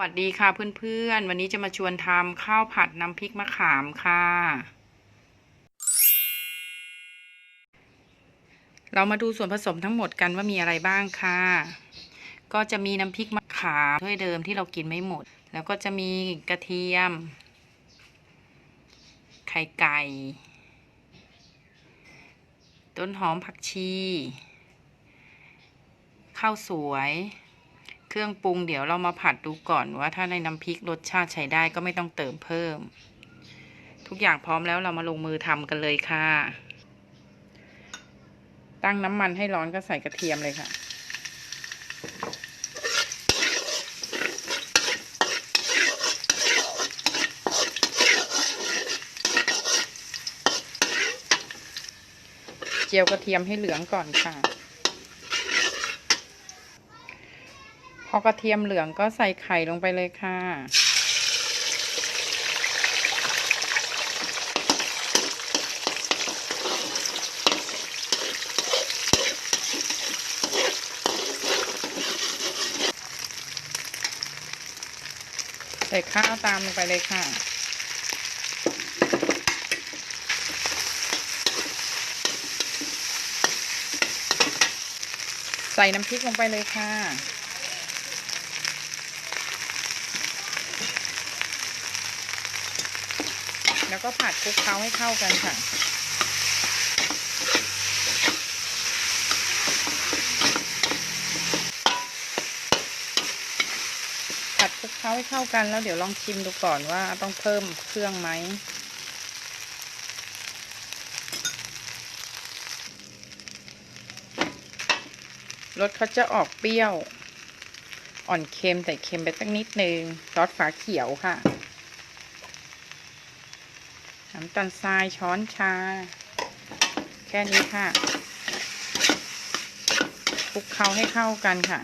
สวัสดีค่ะเพื่อนๆ วันนี้จะมาชวนทำข้าวผัดน้ำพริกมะขามค่ะ เรามาดูส่วนผสมทั้งหมดกันว่ามีอะไรบ้างค่ะ ก็จะมีน้ำพริกมะขามถ้วยเดิมที่เรากินไม่หมด แล้วก็จะมีกระเทียม ไข่ไก่ ต้นหอมผักชี ข้าวสวย เครื่องปรุงเดี๋ยวเรามาผัดดูก่อนว่าถ้าในน้ำพริกรสชาติใช้ได้ก็ไม่ต้องเติมเพิ่ม ทุกอย่างพร้อมแล้วเรามาลงมือทำกันเลยค่ะ ตั้งน้ำมันให้ร้อนก็ใส่กระเทียมเลยค่ะเจียวกระเทียมให้เหลืองก่อนค่ะ พอกระเทียมเหลืองก็ใส่ไข่ลงไปเลยค่ะ ใส่ข้าวตามลงไปเลยค่ะใส่น้ำพริกลงไปเลยค่ะ แล้วก็ผัดคลุกเคล้าให้เข้ากันค่ะ ผัดคลุกเคล้าให้เข้ากันแล้วเดี๋ยวลองชิมดูก่อนว่าต้องเพิ่มเครื่องไหมรสเขาจะออกเปรี้ยว อ่อนเค็มแต่เค็มไปสักนิดนึงซอสฝาเขียวค่ะ น้ำตาลทรายช้อนชา แค่นี้ค่ะคลุกเคล้าให้เข้ากันค่ะ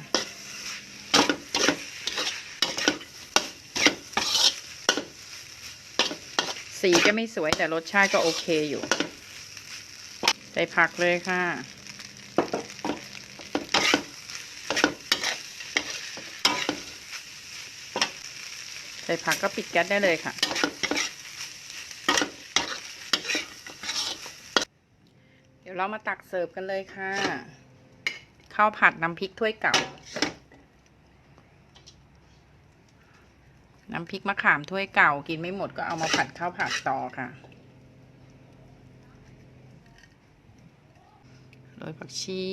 สีจะไม่สวยแต่รสชาติก็โอเคอยู่ ใส่ผักเลยค่ะใส่ผักก็ปิดแก๊สได้เลยค่ะ ดี๋ยวเรามาตักเสิร์ฟกันเลยค่ะ ข้าวผัดน้ำพริกถ้วยเก่า น้ำพริกมะขามถ้วยเก่า กินไม่หมดก็เอามาผัดข้าวผัดต่อค่ะ โรยผักชี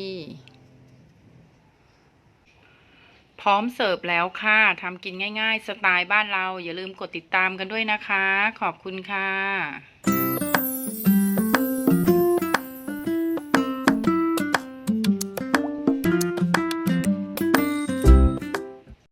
พร้อมเสิร์ฟแล้วค่ะ ทำกินง่ายๆ สไตล์บ้านเรา อย่าลืมกดติดตามกันด้วยนะคะ ขอบคุณค่ะ